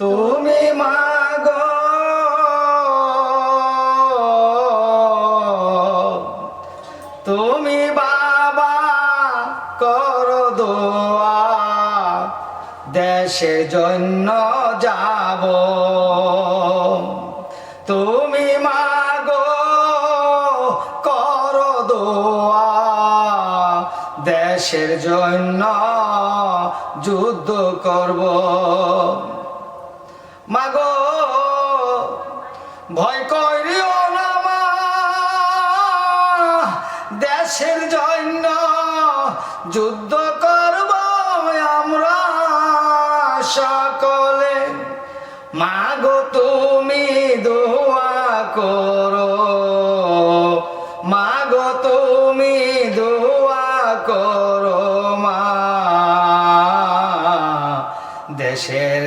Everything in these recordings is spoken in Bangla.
তুমি মাগো। তুমি বাবা, করো দোয়া। দেশের জন্য যাব। তুমি মাগো, করো দোয়া। দেশের জন্য যুদ্ধ করব। মাগো, ভয় করিও না মা। দেশের জন্য যুদ্ধ করব আমরা সকলে। মাগো, তুমি দোয়া করো। মাগো, তুমি দোয়া করো মা। দেশের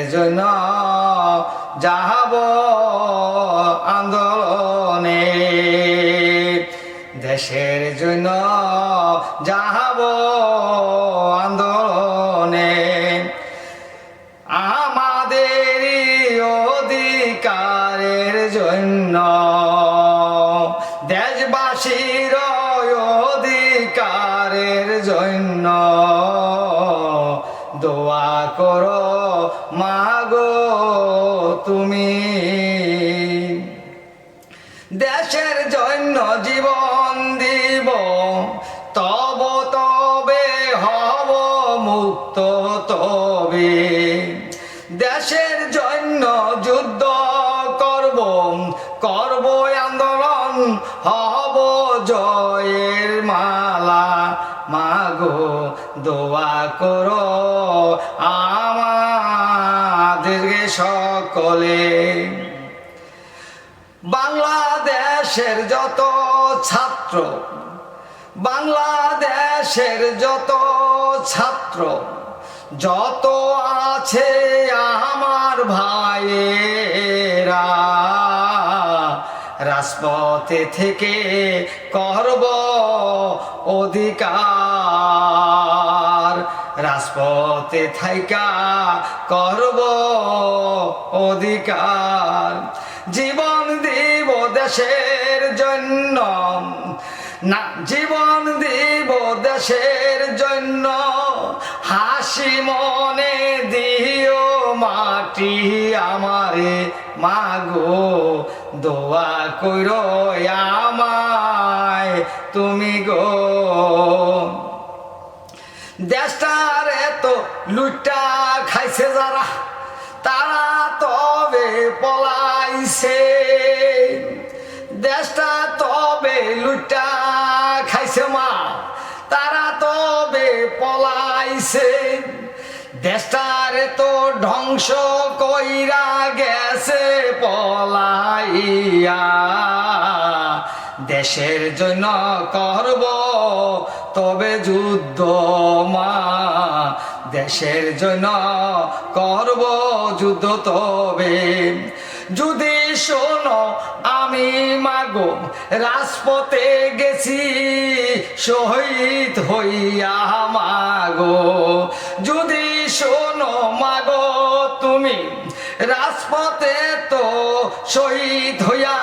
দেশের জন্য যাহাব আন্দোলনে আমাদের অধিকারের জন্য দেশবাসীর অধিকারের জন্য দোয়া করো, মাগো তুমি। দেশের জন্য জীবন দিব, তব তবে হব মুক্ত তবে। দেশের জন্য যুদ্ধ করব করব আন্দোলন, হব জয়ের মালা। মাগো, দোয়া করো আমাদেরকে সকলে। বাংলাদেশের যত ছাত্র, বাংলাদেশের যত ছাত্র, যত আছে আমার ভাইয়েরা, রাজপথে থেকে করব অধিকার, রাজপথে থাইকা করব অধিকার। জীবন দেশের জন্য, না, জীবন দিব দেশের জন্য। হাসি মনে দিও মাটি আমারে, মাগো, দোয়া কইর আমায় তুমি গো। দেশটার এত লুটা খাইছে যারা, তারা তবে পলাইছে। লুটা খাইছে মা, তারা তবে পলাইছে। দেশটারে তো ধ্বংস কইরা গেছে পলাইয়া। দেশের জন্য করব তবে যুদ্ধ মা, দেশের জন্য করব যুদ্ধ তবে। যদি শোনো, আমি মাগো, রাজপথে গেছি, শহীদ হইয়া মাগো। যদি শোনো, মাগো, তুমি, রাজপথে তো শহীদ হইয়া,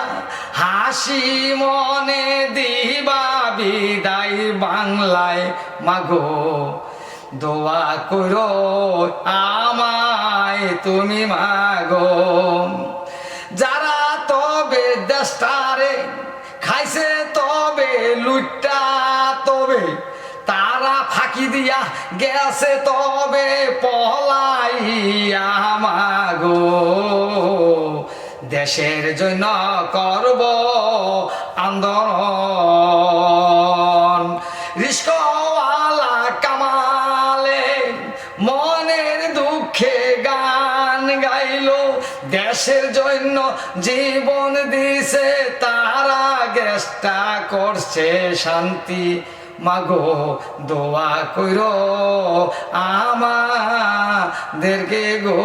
হাসি মনে দিবা বিদায় বাংলায় মাগো। দোয়া করো আমায় তুমি মাগো। দেশটারে খাইছে তবে লুইটা তবে, তারা ফাঁকি দিয়া গেছে তবে, পলাইয়া মাগো। দেশের জন্য করব আন্দোলন। গাইলো, দেশের জন্য জীবন দিছে, তারা গ্যাসটা করছে শান্তি। মাগো, দোয়া কইর আমা দেরকে গো।